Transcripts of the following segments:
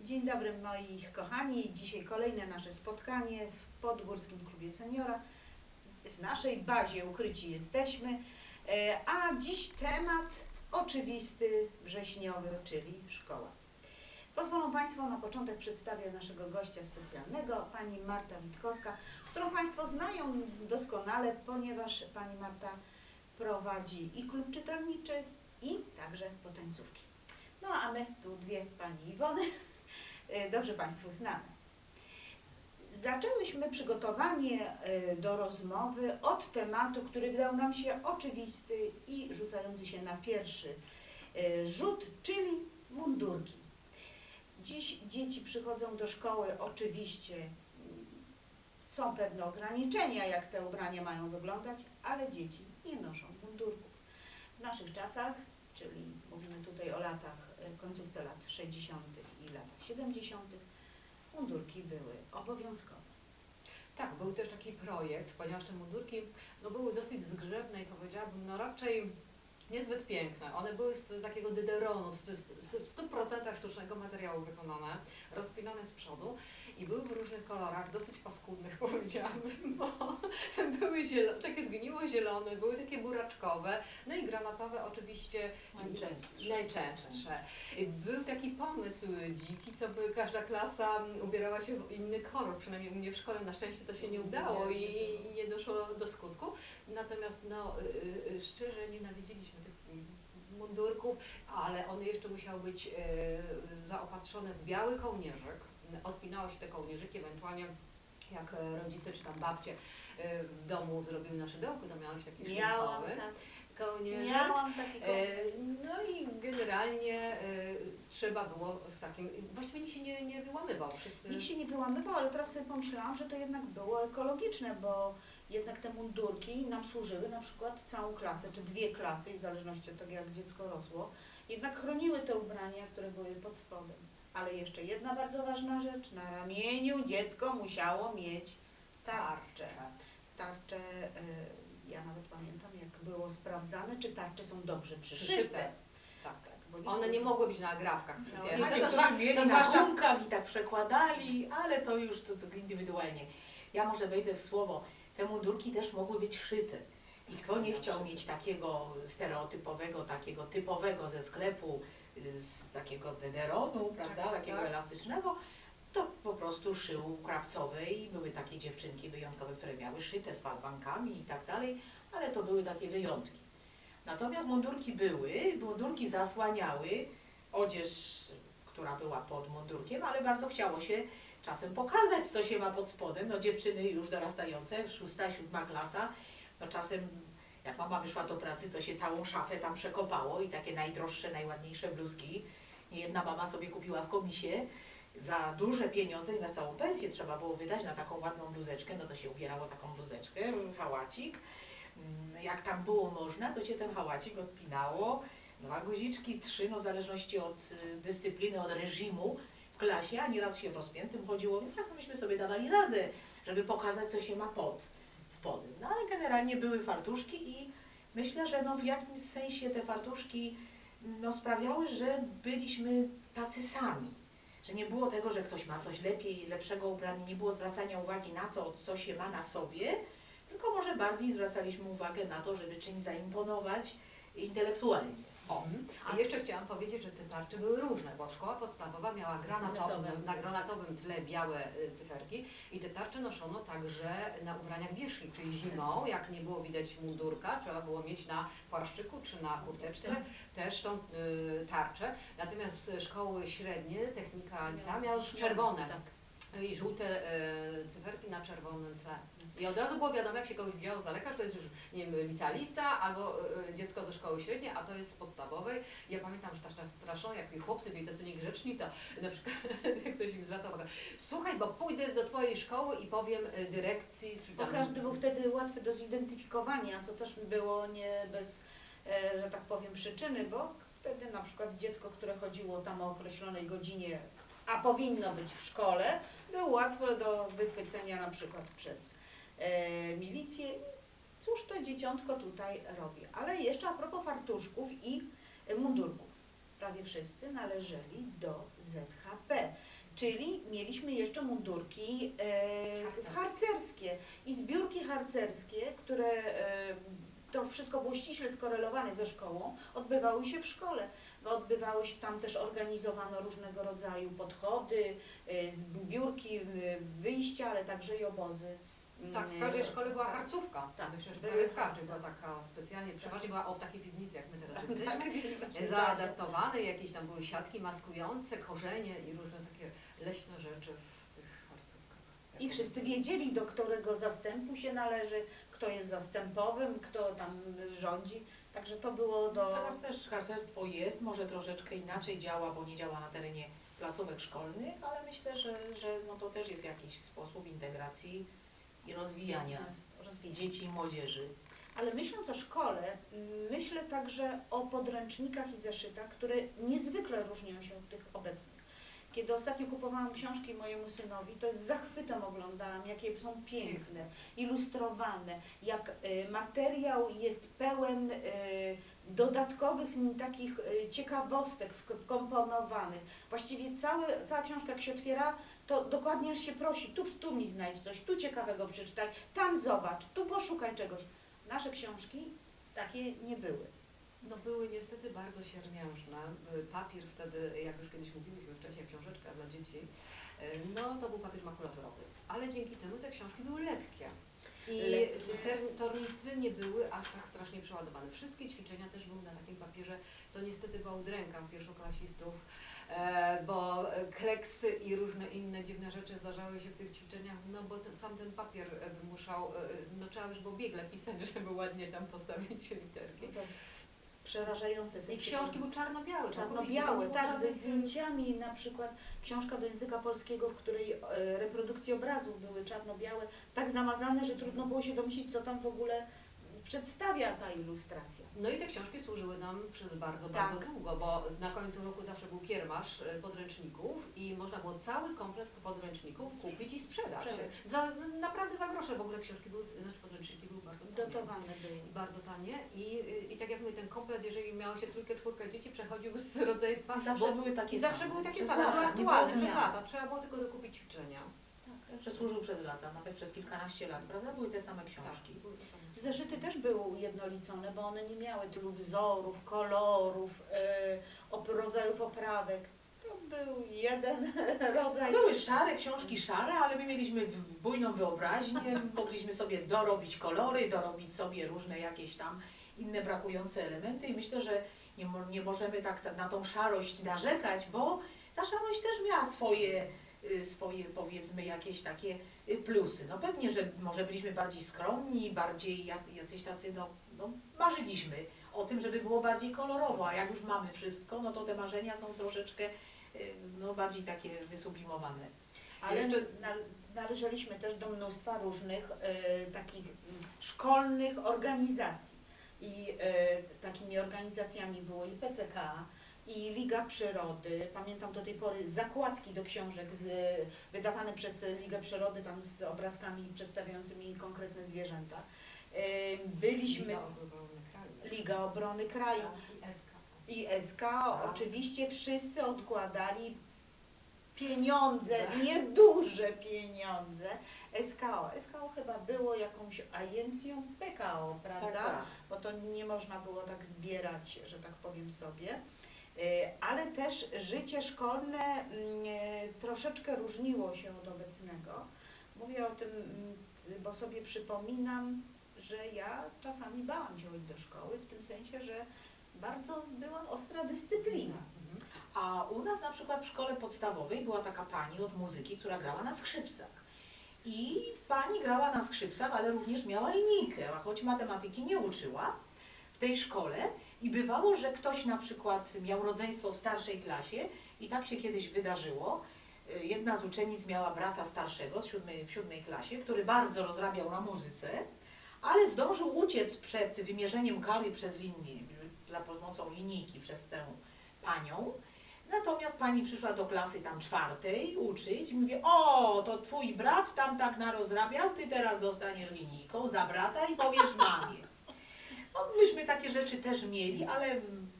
Dzień dobry moi kochani. Dzisiaj kolejne nasze spotkanie w Podgórskim Klubie Seniora. W naszej bazie ukryci jesteśmy, E, a dziś temat oczywisty, wrześniowy, czyli szkoła. Pozwolą Państwo na początek przedstawię naszego gościa specjalnego, pani Marta Witkowska, którą Państwo znają doskonale, ponieważ pani Marta prowadzi i klub czytelniczy, i także potańcówki. No a my tu dwie pani Iwony, dobrze Państwu znane. Zaczęłyśmy przygotowanie e, do rozmowy od tematu, który wydał nam się oczywisty i rzucający się na pierwszy e, rzut, czyli mundurki. Dziś dzieci przychodzą do szkoły, oczywiście mm, są pewne ograniczenia, jak te ubrania mają wyglądać, ale dzieci nie noszą mundurków. W naszych czasach, czyli mówimy tutaj o latach, e, końcówce lat 60. i latach 70., mundurki były obowiązkowe. Tak, był też taki projekt, ponieważ te mundurki no, były dosyć zgrzebne i powiedziałabym, no raczej niezbyt piękne. One były z takiego dyderonu, z, z, z, w 100% sztucznego materiału wykonane, rozpinane z przodu i były w różnych kolorach, dosyć paskudnych powiedziałabym, bo były zielone, takie zgniło zielone, były takie buraczkowe, no i granatowe oczywiście Najczęstsze. najczęstsze. Był taki pomysł dziki, co by każda klasa ubierała się w inny kolor, przynajmniej u mnie w szkole na szczęście to się nie udało i, i nie doszło do skutku. Natomiast no, y, y, szczerze nienawidziliśmy tych mundurków, ale one jeszcze musiały być y, zaopatrzone w biały kołnierzyk. Odpinało się te kołnierzyki, ewentualnie jak e, rodzice czy tam babcie y, w domu zrobiły na szydełku, to miałeś taki Miałam, szynkowy tak. kołnierzyk. Miałam taki E, kołnierzyk. No i generalnie e, trzeba było w takim, właściwie nikt się nie, nie wyłamywał, wszyscy... Nikt się nie wyłamywał, ale teraz sobie pomyślałam, że to jednak było ekologiczne, bo jednak te mundurki nam służyły na przykład całą klasę, czy dwie klasy, w zależności od tego jak dziecko rosło, jednak chroniły te ubrania, które były pod spodem. Ale jeszcze jedna bardzo ważna rzecz, na ramieniu dziecko musiało mieć tarczę. Tarcze, e, ja nawet pamiętam jak było sprawdzane, czy tarcze są dobrze przyszyte. Przyszyte. Tak, Bo nie One nie mogły być na agrafkach No, nie, to, zwa- mieli to na gumkach i tak przekładali, ale to już to, to indywidualnie. Ja może wejdę w słowo. Te mundurki też mogły być szyte. I kto nie chciał mieć takiego stereotypowego, takiego typowego ze sklepu, z takiego dederonu, prawda, Tak, takiego tak. elastycznego, to po prostu szył krawcowe i były takie dziewczynki wyjątkowe, które miały szyte z falbankami i tak dalej, ale to były takie wyjątki. Natomiast mundurki były, mundurki zasłaniały odzież, która była pod mundurkiem, ale bardzo chciało się czasem pokazać, co się ma pod spodem. No dziewczyny już dorastające, szósta, siódma klasa, no czasem jak mama wyszła do pracy, to się całą szafę tam przekopało i takie najdroższe, najładniejsze bluzki. Niejedna mama sobie kupiła w komisie za duże pieniądze i na całą pensję trzeba było wydać na taką ładną bluzeczkę, no to się ubierało taką bluzeczkę, hałacik. Mm, Jak tam było można, to się ten hałacik odpinało, dwa guziczki, trzy, no w zależności od y, dyscypliny, od reżimu w klasie, a nieraz się w rozpiętym chodziło, więc tak myśmy sobie dawali radę, żeby pokazać, co się ma pod spodem. No ale generalnie były fartuszki i myślę, że no w jakimś sensie te fartuszki no, sprawiały, że byliśmy tacy sami. Że nie było tego, że ktoś ma coś lepiej, lepszego ubrania, nie było zwracania uwagi na to, co się ma na sobie, tylko może bardziej zwracaliśmy uwagę na to, żeby czymś zaimponować intelektualnie. O, a jeszcze chciałam powiedzieć, że te tarcze były różne, bo szkoła podstawowa miała granatowym, na granatowym tle białe y, cyferki i te tarcze noszono także na ubraniach wierzchni, czyli zimą, jak nie było widać mundurka, trzeba było mieć na płaszczyku czy na kurteczce też tą y, tarczę. Natomiast y, szkoły średnie, technika miała już czerwone. Tak. I żółte e, cyferki na czerwonym tle. I od razu było wiadomo, jak się kogoś widziało z daleka, że to jest już, nie wiem, licealista albo e, dziecko ze szkoły średniej, a to jest z podstawowej. Ja pamiętam, że też nas straszono, jak ci chłopcy byli tacy niegrzeczni, to na przykład ktoś im zwracał uwagę, słuchaj, bo pójdę do twojej szkoły i powiem e, dyrekcji, czy tam... każdy był wtedy łatwy do zidentyfikowania, co też było nie bez, e, że tak powiem, przyczyny, bo wtedy na przykład dziecko, które chodziło tam o określonej godzinie, a powinno być w szkole, było łatwo do wychwycenia na przykład przez e, milicję. Cóż to dzieciątko tutaj robi? Ale jeszcze a propos fartuszków i mundurków. Prawie wszyscy należeli do ZHP. Czyli mieliśmy jeszcze mundurki e, Harcerskie. harcerskie i zbiórki harcerskie, które e, to wszystko było ściśle skorelowane ze szkołą, odbywały się w szkole. Bo Odbywały się tam też organizowano różnego rodzaju podchody, e, zbiórki, e, wyjścia, ale także i obozy. Tak, w Mm, każdej szkole była harcówka. Tak. Myślę, że prawie w każdej była taka specjalnie, przeważnie była o w takiej piwnicy, jak my teraz Tak, jesteśmy. tak. Zaadaptowane, jakieś tam były siatki maskujące, korzenie i różne takie leśne rzeczy w tych harcówkach. I wszyscy wiedzieli, do którego zastępu się należy, kto jest zastępowym, kto tam rządzi. Także to było do... Teraz też harcerstwo jest, może troszeczkę inaczej działa, bo nie działa na terenie placówek szkolnych, ale myślę, że, że no to też jest jakiś sposób integracji i rozwijania rozwijania. dzieci i młodzieży. Ale myśląc o szkole, myślę także o podręcznikach i zeszytach, które niezwykle różnią się od tych obecnych. Kiedy ostatnio kupowałam książki mojemu synowi, to z zachwytem oglądałam, jakie są piękne, ilustrowane, jak y, materiał jest pełen y, dodatkowych m, takich y, ciekawostek wkomponowanych. Właściwie cała książka, jak się otwiera, to dokładnie aż się prosi, tu, tu mi znajdź coś, tu ciekawego przeczytaj, tam zobacz, tu poszukaj czegoś. Nasze książki takie nie były. No były niestety bardzo siermiężne. Y, Papier wtedy, jak już kiedyś mówiliśmy wcześniej, książeczka dla dzieci, y, no to był papier makulaturowy. Ale dzięki temu te książki były lekkie. I tornistry nie były aż tak strasznie przeładowane. Wszystkie ćwiczenia też były na takim papierze. To niestety była udręka pierwszoklasistów, e, bo kleksy i różne inne dziwne rzeczy zdarzały się w tych ćwiczeniach, no bo ten, sam ten papier e, wymuszał, e, no trzeba już było biegle pisać, żeby ładnie tam postawić literki. Przerażające. I książki były czarno-białe. Czarno-białe, tak, ze zdjęciami, na przykład książka do języka polskiego, w której e, reprodukcje obrazów były czarno-białe, tak zamazane, że trudno było się domyślić, co tam w ogóle przedstawia ta ilustracja. No i te książki służyły nam przez bardzo, Tak. bardzo długo, bo na końcu roku zawsze był kiermasz e, podręczników i można było cały komplet podręczników kupić i sprzedać. Za, naprawdę za grosze w ogóle książki były, znaczy podręczniki były bardzo tanie. Dotowane były. Bardzo tanie I, i tak jak mówię, ten komplet, jeżeli miało się trójkę, czwórkę dzieci, przechodził z rodzeństwa. Zawsze bo- były takie I zawsze były takie same, były aktualne przez lata. Trzeba było tylko dokupić ćwiczenia. Także służył przez lata, nawet przez kilkanaście lat, prawda? Były te same książki. Tak. Zeszyty też były ujednolicone, bo one nie miały tylu wzorów, kolorów, op- rodzajów oprawek. To był jeden rodzaj. Były szare, książki szare, ale my mieliśmy bujną wyobraźnię, mogliśmy sobie dorobić kolory, dorobić sobie różne jakieś tam inne brakujące elementy i myślę, że nie, nie możemy tak ta- na tą szarość narzekać, bo ta szarość też miała swoje, swoje powiedzmy jakieś takie y, plusy. No pewnie, że może byliśmy bardziej skromni, bardziej jacyś tacy, no, no marzyliśmy o tym, żeby było bardziej kolorowo, a jak już mamy wszystko, no to te marzenia są troszeczkę y, no, bardziej takie wysublimowane. Ale Jeszcze- nal- należeliśmy też do mnóstwa różnych takich szkolnych organizacji. I takimi organizacjami było i PCK, i Liga Przyrody. Pamiętam do tej pory zakładki do książek z, wydawane przez Ligę Przyrody, tam z obrazkami przedstawiającymi konkretne zwierzęta. Byliśmy Liga Obrony Kraju. Liga Obrony Kraju I SK. i SK. Oczywiście wszyscy odkładali pieniądze, Tak. nieduże pieniądze. SKO. SKO chyba było jakąś agencją PKO, prawda? Tak, tak. Bo to nie można było tak zbierać, że tak powiem sobie. E, Ale też życie szkolne mm, e, troszeczkę różniło się od obecnego. Mówię o tym, mm, bo sobie przypominam, że ja czasami bałam się chodzić do szkoły, w tym sensie, że bardzo była ostra dyscyplina. A u nas na przykład w szkole podstawowej była taka pani od muzyki, która grała na skrzypcach. I pani grała na skrzypcach, ale również miała linijkę, a choć matematyki nie uczyła w tej szkole i bywało, że ktoś na przykład miał rodzeństwo w starszej klasie i tak się kiedyś wydarzyło. Y, Jedna z uczennic miała brata starszego siódmej, w siódmej klasie, który bardzo rozrabiał na muzyce, ale zdążył uciec przed wymierzeniem kary przez linię, za pomocą linijki przez tę panią. Natomiast pani przyszła do klasy tam czwartej uczyć i mówi, o, to twój brat tam tak narozrabiał, ty teraz dostaniesz linijką za brata i powiesz mamie. No, myśmy takie rzeczy też mieli, ale mm,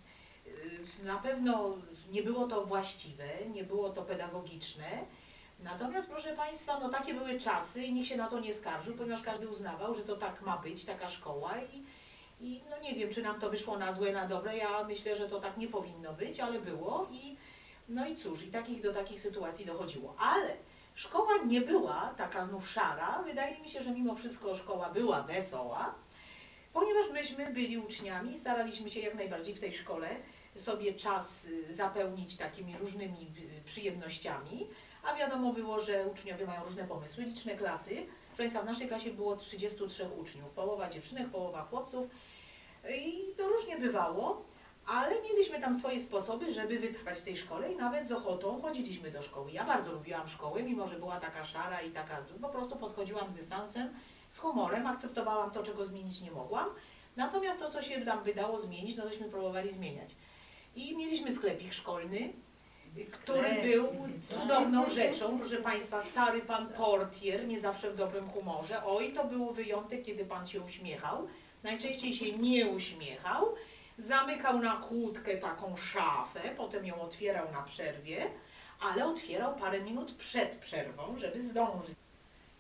y, na pewno nie było to właściwe, nie było to pedagogiczne. Natomiast proszę Państwa, no takie były czasy i nikt się na to nie skarżył, ponieważ każdy uznawał, że to tak ma być, taka szkoła i, i no nie wiem, czy nam to wyszło na złe, na dobre, ja myślę, że to tak nie powinno być, ale było i no i cóż, i takich do takich sytuacji dochodziło. Ale szkoła nie była taka znów szara, wydaje mi się, że mimo wszystko szkoła była wesoła, ponieważ myśmy byli uczniami staraliśmy się jak najbardziej w tej szkole sobie czas y, zapełnić takimi różnymi y, przyjemnościami, a wiadomo było, że uczniowie mają różne pomysły, liczne klasy. Proszę w naszej klasie było 33 uczniów, połowa dziewczynek, połowa chłopców i to różnie bywało, ale mieliśmy tam swoje sposoby, żeby wytrwać w tej szkole i nawet z ochotą chodziliśmy do szkoły. Ja bardzo lubiłam szkołę, mimo że była taka szara i taka, po prostu podchodziłam z dystansem, z humorem, akceptowałam to, czego zmienić nie mogłam. Natomiast to, co się nam wydało zmienić, no tośmy próbowali zmieniać. I mieliśmy sklepik szkolny, który był cudowną rzeczą, proszę Państwa, stary pan portier, nie zawsze w dobrym humorze. Oj, to był wyjątek, kiedy pan się uśmiechał. Najczęściej się nie uśmiechał. Zamykał na kłódkę taką szafę, potem ją otwierał na przerwie, ale otwierał parę minut przed przerwą, żeby zdążyć.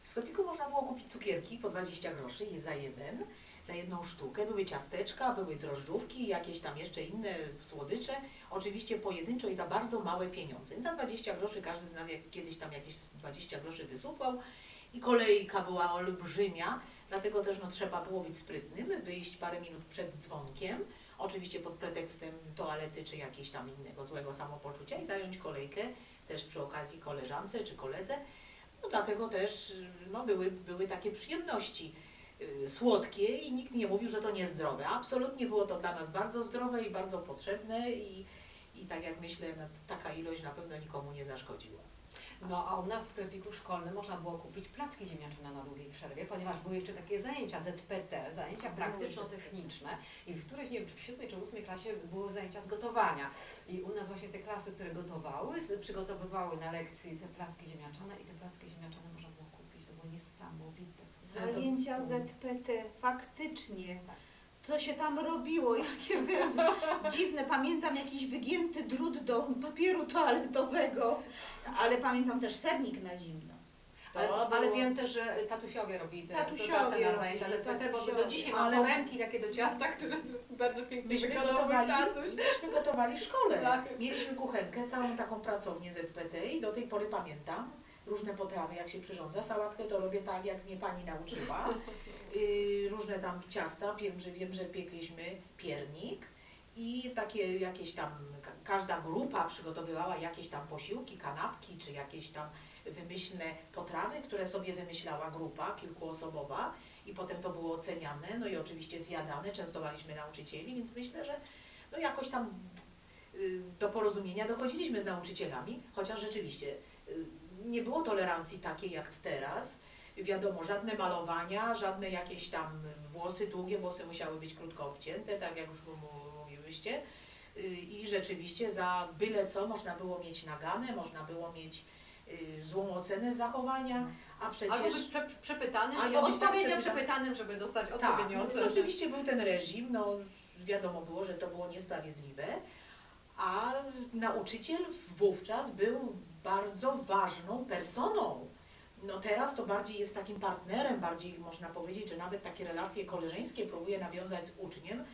W sklepiku można było kupić cukierki po 20 groszy je za jeden, za jedną sztukę. Były ciasteczka, były drożdżówki, jakieś tam jeszcze inne słodycze. Oczywiście pojedynczo i za bardzo małe pieniądze. Za 20 groszy każdy z nas jak, kiedyś tam jakieś 20 groszy wysupłał i kolejka była olbrzymia, dlatego też no, trzeba było być sprytnym, wyjść parę minut przed dzwonkiem, oczywiście pod pretekstem toalety czy jakiegoś tam innego złego samopoczucia i zająć kolejkę też przy okazji koleżance czy koledze. No dlatego też y, no, były, były takie przyjemności y, słodkie i nikt nie mówił, że to niezdrowe. Absolutnie było to dla nas bardzo zdrowe i bardzo potrzebne i, i tak jak myślę, no, taka ilość na pewno nikomu nie zaszkodziła. No a u nas w sklepiku szkolnym można było kupić placki ziemniaczane na długiej przerwie, ponieważ były jeszcze takie zajęcia ZPT, zajęcia praktyczno-techniczne i w którejś, nie wiem, czy w siódmej czy ósmej klasie były zajęcia z gotowania. I u nas właśnie te klasy, które gotowały, przygotowywały na lekcji te placki ziemniaczane i te placki ziemniaczane można było kupić. To było niesamowite. Zajęcia ZPT, faktycznie. Co się tam robiło, jakie były dziwne. Pamiętam jakiś wygięty drut do papieru toaletowego, ale pamiętam też sernik na zimno. Ale, ale było- wiem też, że tatusiowie robili te Tatusiowie na zajęcia ZPT, bo do tatusiowie. dzisiaj mam Ale- foremki takie do ciasta, które bardzo pięknie Myśmy gotowali, tatuś. myśmy gotowali w szkole. Tak. Mieliśmy kuchenkę, całą taką pracownię ZPT i do tej pory pamiętam różne potrawy, jak się przyrządza. Sałatkę to robię tak, jak mnie pani nauczyła. Yy, różne tam ciasta, wiem, że wiem, że piekliśmy piernik i takie jakieś tam, ka- każda grupa przygotowywała jakieś tam posiłki, kanapki, czy jakieś tam wymyślne potrawy, które sobie wymyślała grupa kilkuosobowa i potem to było oceniane, no i oczywiście zjadane, częstowaliśmy nauczycieli, więc myślę, że no jakoś tam y, do porozumienia dochodziliśmy z nauczycielami, chociaż rzeczywiście y, nie było tolerancji takiej jak teraz. Wiadomo, żadne malowania, żadne jakieś tam włosy, długie włosy musiały być krótko obcięte, tak jak już mówiłyście. Y, I rzeczywiście za byle co można było mieć nagane, można było mieć y, złą ocenę zachowania, a przecież... Albo być prze, przepytanym, Albo albo być tak odpowiednio przepytanym. przepytanym, żeby dostać Tak, odpowiednią no więc ocenę. oczywiście był ten reżim, no wiadomo było, że to było niesprawiedliwe, a nauczyciel wówczas był bardzo ważną personą. No teraz to bardziej jest takim partnerem, bardziej można powiedzieć, że nawet takie relacje koleżeńskie próbuje nawiązać z uczniem,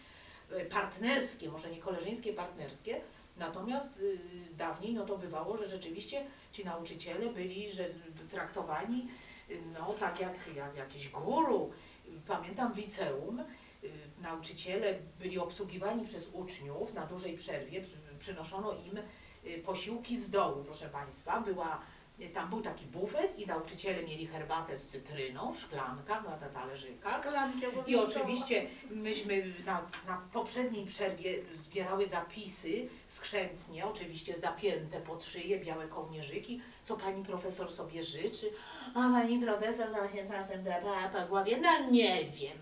e, partnerskie, może nie koleżeńskie, partnerskie, natomiast y, dawniej no to bywało, że rzeczywiście ci nauczyciele byli że traktowani y, no tak jak, jak jakiś guru. Pamiętam w liceum, y, nauczyciele byli obsługiwani przez uczniów na dużej przerwie, przy- przynoszono im y, posiłki z dołu, proszę Państwa. Była, y, tam był taki bufet i nauczyciele mieli herbatę z cytryną w szklankach, na talerzykach. I oczywiście myśmy na, na poprzedniej przerwie zbierały zapisy skrzętnie, oczywiście zapięte pod szyję, białe kołnierzyki, co pani profesor sobie życzy. A pani profesor tam się czasem drapała po głowie, no nie wiem.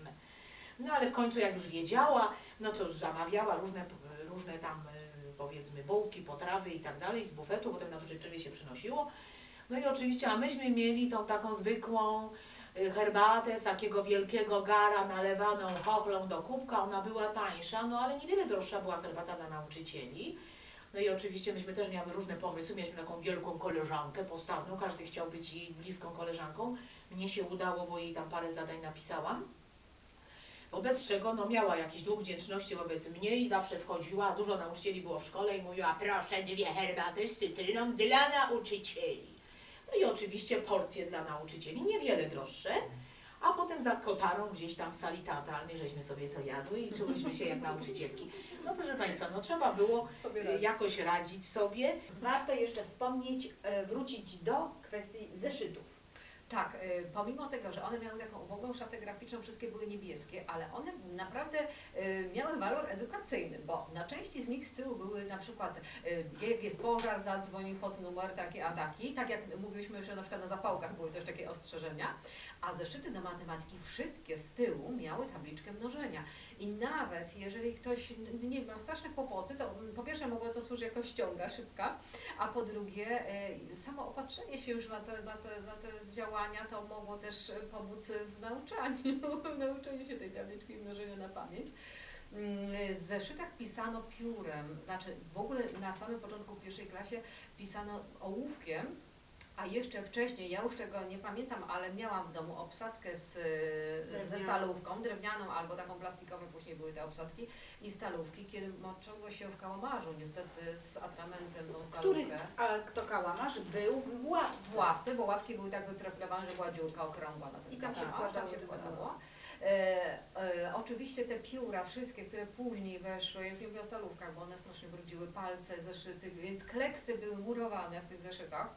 No ale w końcu jak już wiedziała, no to zamawiała różne, różne tam y, powiedzmy bułki, potrawy i tak dalej z bufetu, potem na przerwie się przynosiło. No i oczywiście, a myśmy mieli tą taką zwykłą y, herbatę z takiego wielkiego gara nalewaną chochlą do kubka, ona była tańsza, no ale niewiele droższa była herbata dla nauczycieli. No i oczywiście myśmy też miały różne pomysły. Mieliśmy taką wielką koleżankę postawną, każdy chciał być jej bliską koleżanką. Mnie się udało, bo jej tam parę zadań napisałam. Wobec czego no, miała jakiś dług wdzięczności wobec mnie i zawsze wchodziła, dużo nauczycieli było w szkole i mówiła proszę dwie herbaty z cytryną dla nauczycieli. No i oczywiście porcje dla nauczycieli, niewiele droższe. A potem za kotarą gdzieś tam w sali teatralnej żeśmy sobie to jadły i czułyśmy się jak nauczycielki. No proszę Państwa, no trzeba było jakoś radzić sobie. Warto jeszcze wspomnieć, e, wrócić do kwestii zeszytów. Tak, y, pomimo tego, że one miały taką ubogą szatę graficzną, wszystkie były niebieskie, ale one naprawdę y, miały walor edukacyjny, bo na części z nich z tyłu były na przykład y, jak jest pożar, zadzwoni pod numer taki, a taki, tak jak mówiliśmy, że na przykład na zapałkach były też takie ostrzeżenia, a zeszyty do matematyki wszystkie z tyłu miały tabliczkę mnożenia. I nawet jeżeli ktoś nie miał straszne kłopoty, to mm, po pierwsze mogło to służyć jako ściąga szybka, a po drugie samo opatrzenie się już na te, na te, na te działania to mogło też y, pomóc w nauczaniu, w nauczeniu się tej tabliczki mnożenia na pamięć. Mm, W zeszytach pisano piórem, znaczy w ogóle na samym początku w pierwszej klasie pisano ołówkiem, a jeszcze wcześniej, ja już tego nie pamiętam, ale miałam w domu obsadkę z, y, ze stalówką, drewnianą albo taką plastikową, później były te obsadki i stalówki, kiedy moczyło się w kałamarzu, niestety z atramentem tą Który, stalówkę. a kto kałamarz, był w ławce. W ławce, bo ławki były tak wyprofilowane, że była dziurka okrągła na tym I tam się kałamarz, wkładało tam się wkładało. E, e, oczywiście te pióra, wszystkie, które później weszły, już nie mówię o stalówkach, bo one strasznie brudziły palce, zeszyty, więc kleksy były murowane w tych zeszytach.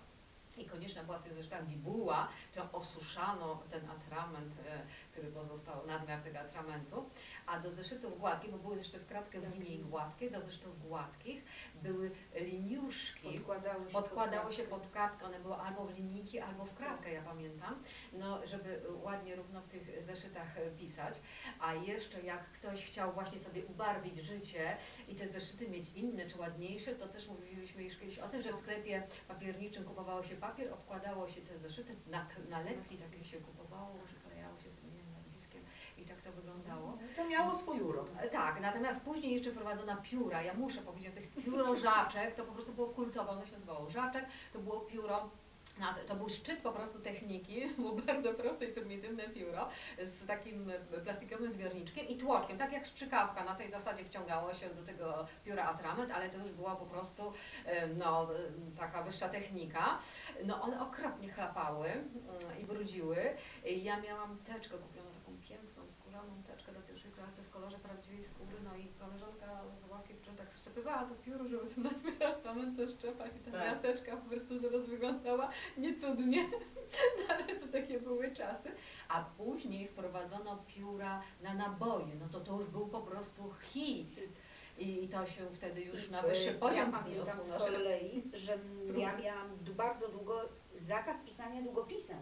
I konieczna była w tych zeszytach bibuła, którą osuszano ten atrament, e, który pozostał, nadmiar tego atramentu. A do zeszytów gładkich, bo były zeszyty w kratkę w linii gładkie, do zeszytów gładkich były liniuszki, Podkładało się Podkładało pod się pod kratkę, one były albo w linijki, albo w kratkę, ja pamiętam, no, żeby ładnie równo w tych zeszytach e, pisać. A jeszcze jak ktoś chciał właśnie sobie ubarwić życie i te zeszyty mieć inne czy ładniejsze, to też mówiliśmy już kiedyś o tym, że w sklepie papierniczym kupowało się papier, obkładało się te zeszyty, na, nalepki takie się kupowało, przyklejało się z innym nazwiskiem i tak to wyglądało. To miało swój urok. E, Tak, natomiast później jeszcze wprowadzono pióra. Ja muszę powiedzieć o tych piórożaczek, to po prostu było kultowe, ono się nazywało żaczek, to było pióro. To był szczyt po prostu techniki, było bardzo proste i prymitywne pióro z takim plastikowym zbiorniczkiem i tłoczkiem, tak jak strzykawka, na tej zasadzie wciągało się do tego pióra atrament, ale to już była po prostu e, no, e, taka wyższa technika. No one okropnie chlapały mm, i brudziły. Ja miałam teczkę kupioną, taką piękną, skórzaną teczkę do pierwszej klasy w kolorze prawdziwej skóry, no i koleżanka z ławki tak szczepywała to pióro, żeby to nadmiar pamiętę szczepać i ta Tak. moja teczka po prostu zaraz wyglądała niecudnie, no, ale to takie były czasy. A później wprowadzono pióra na naboje, no to to już był po prostu hit. I, to się wtedy już na wyższy E, poziom Ja pamiętam z kolei, że ja miałam bardzo długo zakaz pisania długopisem.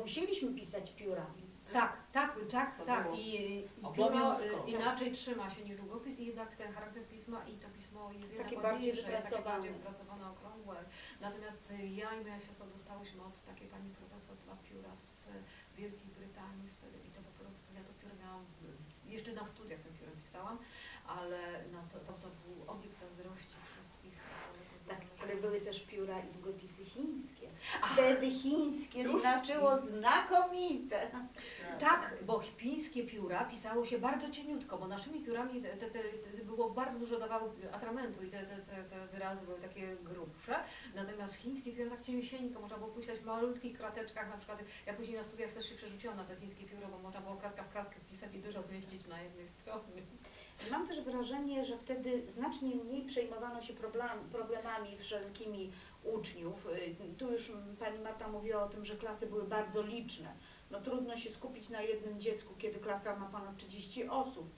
Musieliśmy pisać piórami. Tak, tak, tak, To tak. było I, i obowiązkowe. y, inaczej trzyma się niż długopis i jednak ten charakter pisma i to pismo jest jednak Takie bardziej ładniejsze, takie wypracowane. bardziej wypracowane, okrągłe. Natomiast y, ja i moja siostra dostałyśmy od takiej pani profesor dwa pióra z y, Wielkiej Brytanii wtedy i to po prostu, ja to pióro miałam, jeszcze na studiach piórem pisałam, ale no to, to, to był obiekt zazdrości wszystkich. Tak, ale były też pióra i długopisy chińskie. Wtedy chińskie Już. znaczyło znakomite. Tak, bo chińskie pióra pisało się bardzo cieniutko, bo naszymi piórami te, te, te, było bardzo dużo dawało atramentu i te, te, te, te wyrazy były takie grubsze. Natomiast chińskie pióra tak cieniusieńko, można było pisać w malutkich krateczkach, na przykład ja później na studiach też się przerzuciłam na to chińskie pióro, bo można było kratka w kratkę wpisać i dużo zmieścić na jednej stronie. Mam też wrażenie, że wtedy znacznie mniej przejmowano się problem, problemami wszelkimi uczniów. Tu już pani Marta mówiła o tym, że klasy były bardzo liczne. No trudno się skupić na jednym dziecku, kiedy klasa ma ponad 30 osób.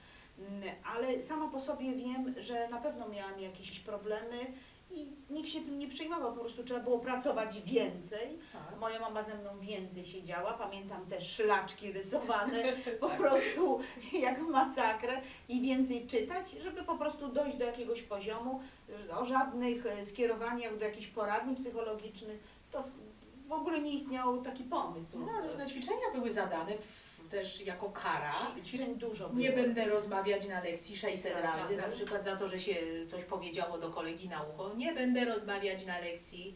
Ale sama po sobie wiem, że na pewno miałam jakieś problemy i nikt się tym nie przejmował, po prostu trzeba było pracować więcej. Tak. Moja mama ze mną więcej siedziała, pamiętam te szlaczki rysowane, po prostu jak masakrę i więcej czytać, żeby po prostu dojść do jakiegoś poziomu, o żadnych e, skierowaniach do jakichś poradni psychologicznych, to w- ogóle nie istniał taki pomysł. No, różne ćwiczenia były zadane też jako kara. Ćwi- Ćwiczeń dużo było. Nie będę rozmawiać na lekcji 600 Tak, razy, tak. na przykład za to, że się coś powiedziało do kolegi na ucho. Nie będę rozmawiać na lekcji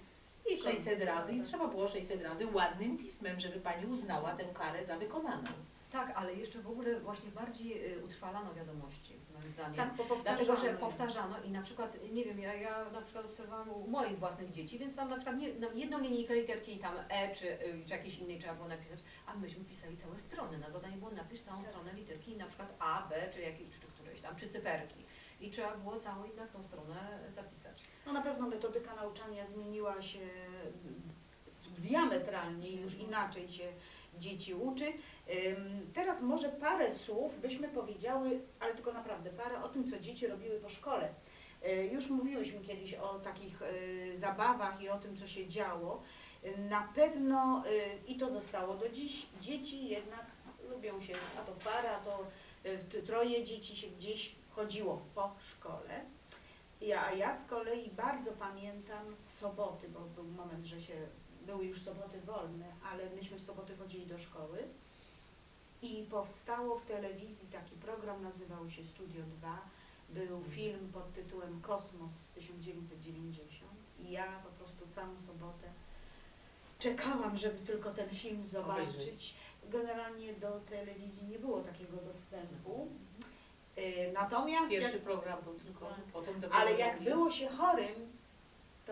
i 600 razy. I trzeba było 600 razy ładnym pismem, żeby pani uznała tę karę za wykonaną. Tak, ale jeszcze w ogóle właśnie bardziej y, utrwalano wiadomości, moim zdaniem. Tak, bo Dlatego, że powtarzano i na przykład, nie wiem, ja, ja na przykład obserwowałam u moich własnych dzieci, więc tam na przykład nie, na jedną linijkę literki tam E czy, y, czy jakieś innej trzeba było napisać, a myśmy pisali całe strony. Na zadanie było napisz całą stronę literki, na przykład A, B czy jakieś, czy któreś tam, czy cyferki. I trzeba było całą jednak tą stronę zapisać. No na pewno metodyka nauczania zmieniła się diametralnie, już inaczej się dzieci uczy. Teraz może parę słów byśmy powiedziały, ale tylko naprawdę parę o tym, co dzieci robiły po szkole. Y, Już mówiłyśmy kiedyś o takich y, zabawach i o tym, co się działo. Y, Na pewno i to zostało do dziś. Dzieci jednak lubią się, a to para, to y, t- troje dzieci się gdzieś chodziło po szkole. Ja, a ja z kolei bardzo pamiętam soboty, bo był moment, że się były już soboty wolne, ale myśmy w soboty chodzili do szkoły i powstało w telewizji taki program, nazywał się Studio 2. Był film pod tytułem Kosmos z 1990 i ja po prostu całą sobotę czekałam, żeby tylko ten film zobaczyć. Generalnie do telewizji nie było takiego dostępu. Y, Natomiast Pierwszy jak, program był tylko, Tak. potem ale jak było się chorym,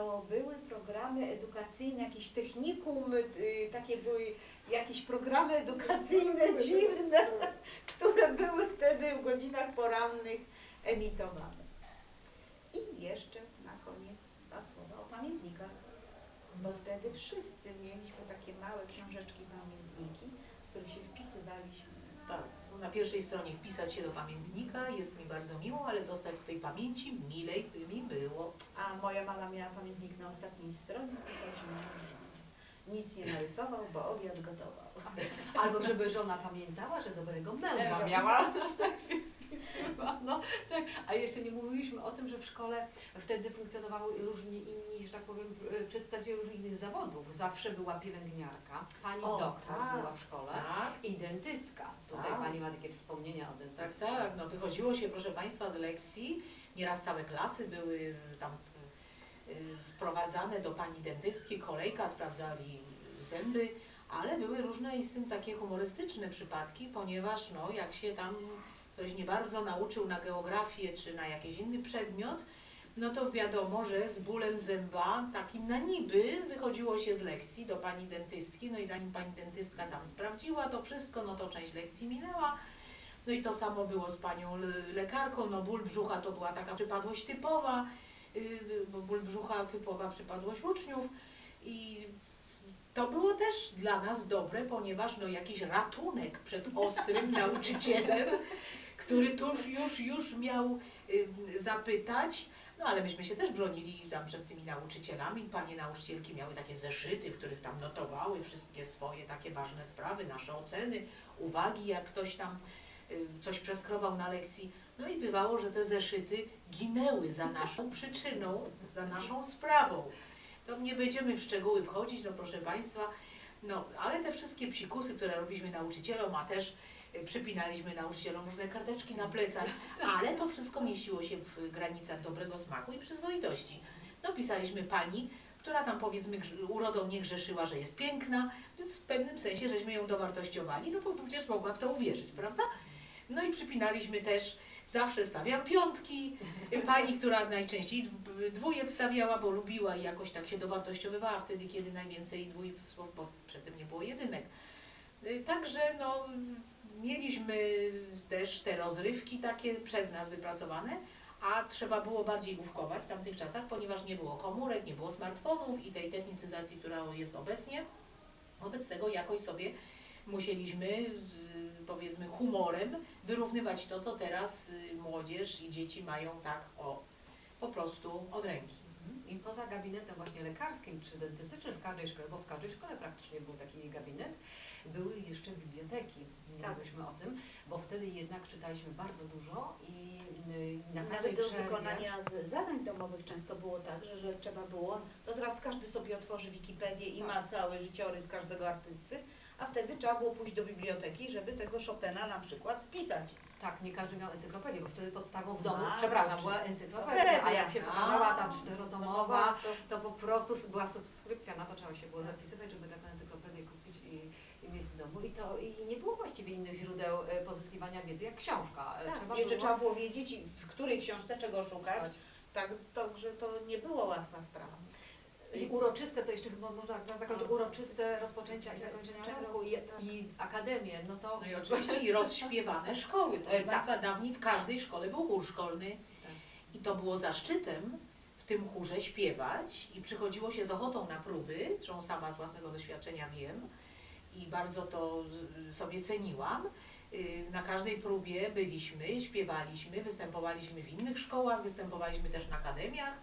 to były programy edukacyjne, jakieś technikum, y, takie były jakieś programy edukacyjne dziwne, które były wtedy w godzinach porannych emitowane. I jeszcze na koniec dwa słowa o pamiętnikach, bo wtedy wszyscy mieliśmy takie małe książeczki pamiętniki, w których się wpisywaliśmy. Tak, na pierwszej stronie wpisać się do pamiętnika, jest mi bardzo miło, ale zostać w tej pamięci milej by mi było. A moja mama miała pamiętnik na ostatniej stronie. Nic nie narysował, bo obiad gotował. Albo żeby żona pamiętała, że dobrego męża miała. Tak no, tak. A jeszcze nie mówiliśmy o tym, że w szkole wtedy funkcjonowały różni inni, tak y, przedstawiciele różnych zawodów. Zawsze była pielęgniarka, pani O, doktor tak. była w szkole Tak. i dentystka. Tutaj Tak. pani ma takie wspomnienia o Tak, dentystce. tak, no wychodziło się, proszę Państwa, z lekcji, nieraz całe klasy były y, tam y, wprowadzane do pani dentystki, kolejka, sprawdzali zęby, ale były różne i z tym takie humorystyczne przypadki, ponieważ no, jak się tam ktoś nie bardzo nauczył na geografię czy na jakiś inny przedmiot, no to wiadomo, że z bólem zęba, takim na niby, wychodziło się z lekcji do pani dentystki, no i zanim pani dentystka tam sprawdziła to wszystko, no to część lekcji minęła, no i to samo było z panią le- lekarką, no ból brzucha to była taka przypadłość typowa, yy, bo ból brzucha typowa przypadłość uczniów. I to było też dla nas dobre, ponieważ no jakiś ratunek przed ostrym nauczycielem, który tuż już, już miał yy, zapytać, no ale myśmy się też bronili tam przed tymi nauczycielami. Panie nauczycielki miały takie zeszyty, w których tam notowały wszystkie swoje takie ważne sprawy, nasze oceny, uwagi, jak ktoś tam y, coś przeskrobał na lekcji. No i bywało, że te zeszyty ginęły za naszą przyczyną, za naszą sprawą. To nie będziemy w szczegóły wchodzić, no proszę Państwa, no ale te wszystkie psikusy, które robiliśmy nauczycielom, a też przypinaliśmy nauczycielom różne karteczki na plecach, ale to wszystko mieściło się w granicach dobrego smaku i przyzwoitości. No pisaliśmy pani, która tam powiedzmy urodą nie grzeszyła, że jest piękna, więc w pewnym sensie żeśmy ją dowartościowali, no bo przecież mogła w to uwierzyć, prawda? No i przypinaliśmy też, zawsze stawiam piątki, pani, która najczęściej dw- dwóje wstawiała, bo lubiła i jakoś tak się dowartościowywała wtedy, kiedy najwięcej dwój, bo przedtem nie było jedynek. Y, Także no, mieliśmy też te rozrywki takie przez nas wypracowane, a trzeba było bardziej główkować w tamtych czasach, ponieważ nie było komórek, nie było smartfonów i tej technicyzacji, która jest obecnie. Wobec tego jakoś sobie musieliśmy, z, powiedzmy, humorem wyrównywać to, co teraz y, młodzież i dzieci mają tak o, po prostu od ręki. I poza gabinetem właśnie lekarskim czy dentystycznym w każdej szkole, bo w każdej szkole praktycznie był taki gabinet, były jeszcze biblioteki. Nie Tak. mówiliśmy o tym, bo wtedy jednak czytaliśmy bardzo dużo i y, na każdej Nawet do przerwie... wykonania zadań domowych często było tak, że, że trzeba było, to teraz każdy sobie otworzy Wikipedię i Tak. ma cały życiorys każdego artysty, a wtedy trzeba było pójść do biblioteki, żeby tego Chopina na przykład spisać. Tak, nie każdy miał encyklopedię, bo wtedy podstawą w domu, A, przepraszam, czy- była encyklopedia, a jak się pokazała ta czterotomowa, to- to po prostu była subskrypcja, na to trzeba się było zapisywać, żeby taką encyklopedię kupić i, i mieć w domu. I to i nie było właściwie innych źródeł e, pozyskiwania wiedzy jak książka. E, Tak, jeszcze trzeba było wiedzieć, w której książce czego szukać, tak, to, że to nie było łatwa sprawa. I uroczyste, to jeszcze chyba można zakończyć, A. uroczyste rozpoczęcia i zakończenia Tak, roku i, tak. i akademię, no to... No i oczywiście i rozśpiewane szkoły. Proszę E, tak. Państwa, dawniej w każdej szkole był chór szkolny Tak. i to było zaszczytem w tym chórze śpiewać i przychodziło się z ochotą na próby, zresztą sama z własnego doświadczenia wiem i bardzo to sobie ceniłam. Y, Na każdej próbie byliśmy, śpiewaliśmy, występowaliśmy w innych szkołach, występowaliśmy też na akademiach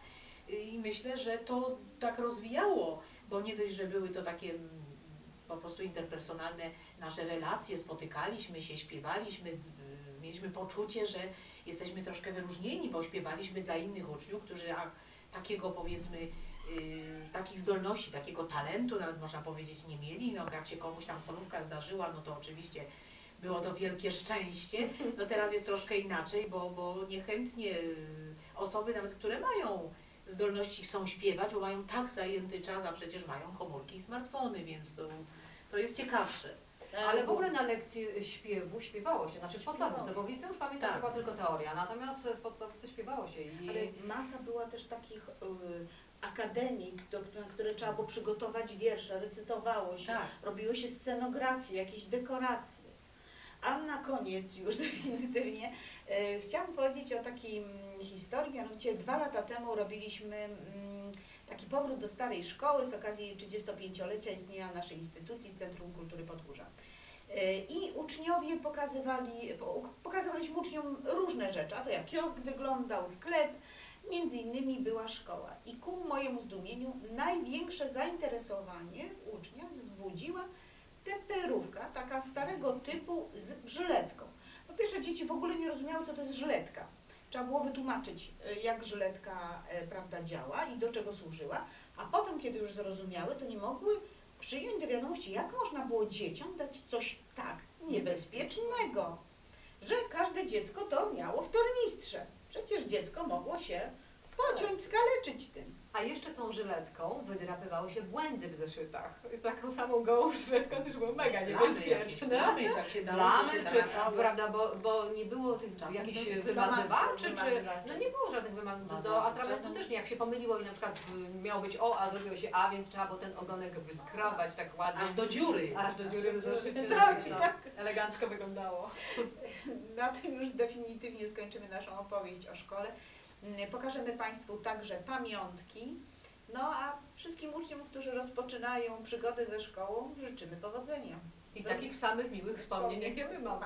i myślę, że to tak rozwijało, bo nie dość, że były to takie po prostu interpersonalne nasze relacje, spotykaliśmy się, śpiewaliśmy, mieliśmy poczucie, że jesteśmy troszkę wyróżnieni, bo śpiewaliśmy dla innych uczniów, którzy takiego powiedzmy, y, takich zdolności, takiego talentu nawet można powiedzieć nie mieli, no jak się komuś tam solówka zdarzyła, no to oczywiście było to wielkie szczęście, no teraz jest troszkę inaczej, bo, bo niechętnie y, osoby nawet, które mają zdolności chcą śpiewać, bo mają tak zajęty czas, a przecież mają komórki i smartfony, więc to, to jest ciekawsze. Ale w ogóle na lekcji śpiewu śpiewało się, znaczy w podstawówce, bo w liceum już pamiętam, Tak. była tylko teoria, natomiast w podstawówce śpiewało się i... Ale masa była też takich y, akademii, do, na które trzeba było przygotować wiersze, recytowało się, Tak. robiło się scenografię, jakieś dekoracje. A na koniec już definitywnie e, chciałam powiedzieć o takiej historii, mianowicie dwa lata temu robiliśmy mm, taki powrót do starej szkoły z okazji 35-lecia istnienia naszej instytucji Centrum Kultury Podgórza. E, I uczniowie pokazywali, po- pokazywaliśmy uczniom różne rzeczy, a to jak kiosk wyglądał, sklep, między innymi była szkoła. I ku mojemu zdumieniu największe zainteresowanie uczniów wzbudziła temperówka, taka starego typu z żyletką. Po pierwsze dzieci w ogóle nie rozumiały, co to jest żyletka. Trzeba było wytłumaczyć, e, jak żyletka e, prawda, działa i do czego służyła, a potem, kiedy już zrozumiały, to nie mogły przyjąć do wiadomości, jak można było dzieciom dać coś tak niebezpiecznego, że każde dziecko to miało w tornistrze. Przecież dziecko mogło się pociąć, skaleczyć tym. A jeszcze tą żyletką wydrapywały się błędy w zeszytach. Taką samą gołą żyletką to już było mega niebezpieczne. plamy, tak się dało, się czy, prawda, bo, bo nie było tych Czasem jakichś wymazywaczy, czy, no nie było żadnych wymazywaczy, do Wymazywaczy. atrawentu też nie, jak się pomyliło i na przykład y, miało być O, a zrobiło się A, więc trzeba było ten ogonek wyskrobać tak ładnie. Aż do dziury. Aż do dziury w zeszycie, Tak, tak. elegancko wyglądało. Na tym już definitywnie skończymy naszą opowieść o szkole. Mm, Pokażemy Państwu także pamiątki. No a wszystkim uczniom, którzy rozpoczynają przygodę ze szkołą, życzymy powodzenia. I takich samych miłych wspomnień, jakie my mamy.